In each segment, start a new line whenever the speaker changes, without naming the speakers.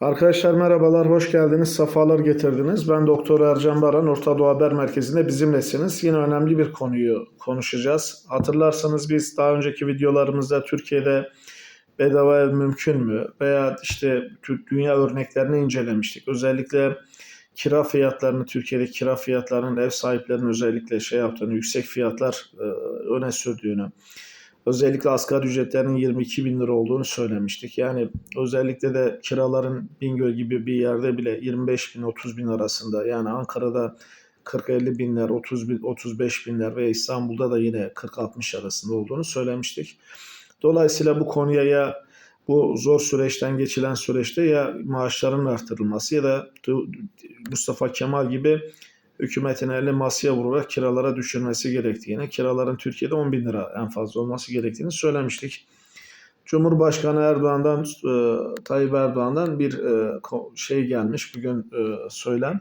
Arkadaşlar merhabalar, hoş geldiniz, safalar getirdiniz. Ben Doktor Ercan Baran, Orta Doğu Haber Merkezi'nde bizimlesiniz. Yine önemli bir konuyu konuşacağız. Hatırlarsanız biz daha önceki videolarımızda Türkiye'de bedava ev mümkün mü? Veya işte dünya örneklerini incelemiştik. Özellikle kira fiyatlarını, Türkiye'deki kira fiyatlarının ev sahiplerinin özellikle şey yaptığını, yüksek fiyatlar e, öne sürdüğünü, özellikle asgari ücretlerin 22 bin lira olduğunu söylemiştik. Yani özellikle de kiraların Bingöl gibi bir yerde bile 25 bin 30 bin arasında yani Ankara'da 40-50 binler, 30 bin, 35 binler ve İstanbul'da da yine 40-60 arasında olduğunu söylemiştik. Dolayısıyla bu konuya ya bu zor süreçten geçilen süreçte ya maaşların artırılması ya da Mustafa Kemal gibi hükümetin elini masaya vurarak kiralara düşürmesi gerektiğini, kiraların Türkiye'de 10 bin lira en fazla olması gerektiğini söylemiştik. Cumhurbaşkanı Erdoğan'dan, e, Tayyip Erdoğan'dan bir e, şey gelmiş bugün e, söylem,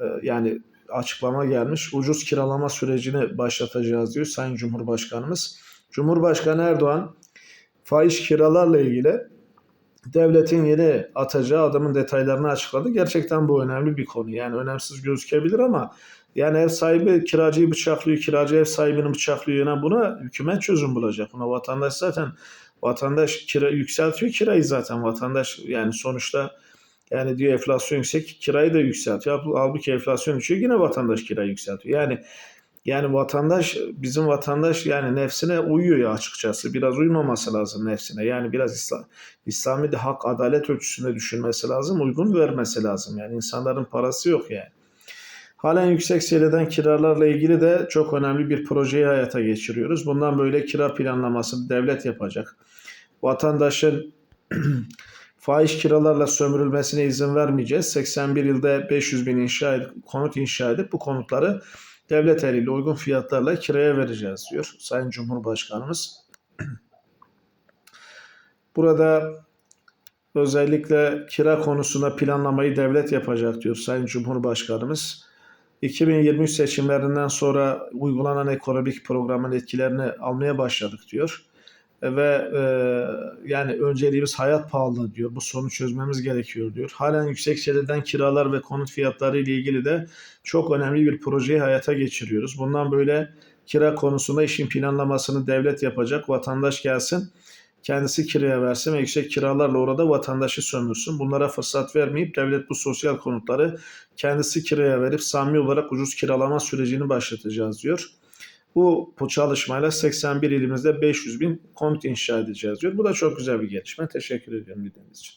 e, yani açıklama gelmiş. Ucuz kiralama sürecini başlatacağız diyor Sayın Cumhurbaşkanımız. Cumhurbaşkanı Erdoğan faiz kiralarla ilgili devletin yeni atacağı adımın detaylarını açıkladı. Gerçekten bu önemli bir konu. Yani önemsiz gözükebilir ama yani ev sahibi kiracıyı bıçaklıyor, kiracı ev sahibini bıçaklıyor. Yani buna hükümet çözüm bulacak. Buna vatandaş zaten vatandaş kira yükseltiyor kirayı zaten vatandaş yani sonuçta yani diyor enflasyon yüksek kirayı da yükseltiyor. Halbuki enflasyon düşüyor yine vatandaş kirayı yükseltiyor. Yani yani vatandaş bizim vatandaş yani nefsine uyuyor ya açıkçası. Biraz uymaması lazım nefsine. Yani biraz İslam, İslami de hak adalet ölçüsünde düşünmesi lazım. Uygun vermesi lazım. Yani insanların parası yok yani. Halen yüksek seviyeden kiralarla ilgili de çok önemli bir projeyi hayata geçiriyoruz. Bundan böyle kira planlamasını devlet yapacak. Vatandaşın faiz kiralarla sömürülmesine izin vermeyeceğiz. 81 yılda 500 bin inşa edip, konut inşa edip bu konutları devlet eliyle uygun fiyatlarla kiraya vereceğiz diyor Sayın Cumhurbaşkanımız. Burada özellikle kira konusunda planlamayı devlet yapacak diyor Sayın Cumhurbaşkanımız. 2023 seçimlerinden sonra uygulanan ekonomik programın etkilerini almaya başladık diyor. Ve e, yani önceliğimiz hayat pahalılığı diyor. Bu sorunu çözmemiz gerekiyor diyor. Halen yüksek seviyeden kiralar ve konut fiyatları ile ilgili de çok önemli bir projeyi hayata geçiriyoruz. Bundan böyle kira konusunda işin planlamasını devlet yapacak. Vatandaş gelsin kendisi kiraya versin ve yüksek kiralarla orada vatandaşı sömürsün. Bunlara fırsat vermeyip devlet bu sosyal konutları kendisi kiraya verip samimi olarak ucuz kiralama sürecini başlatacağız diyor. Bu, bu çalışmayla 81 ilimizde 500 bin konut inşa edeceğiz diyor. Bu da çok güzel bir gelişme. Teşekkür ediyorum dinlediğiniz için.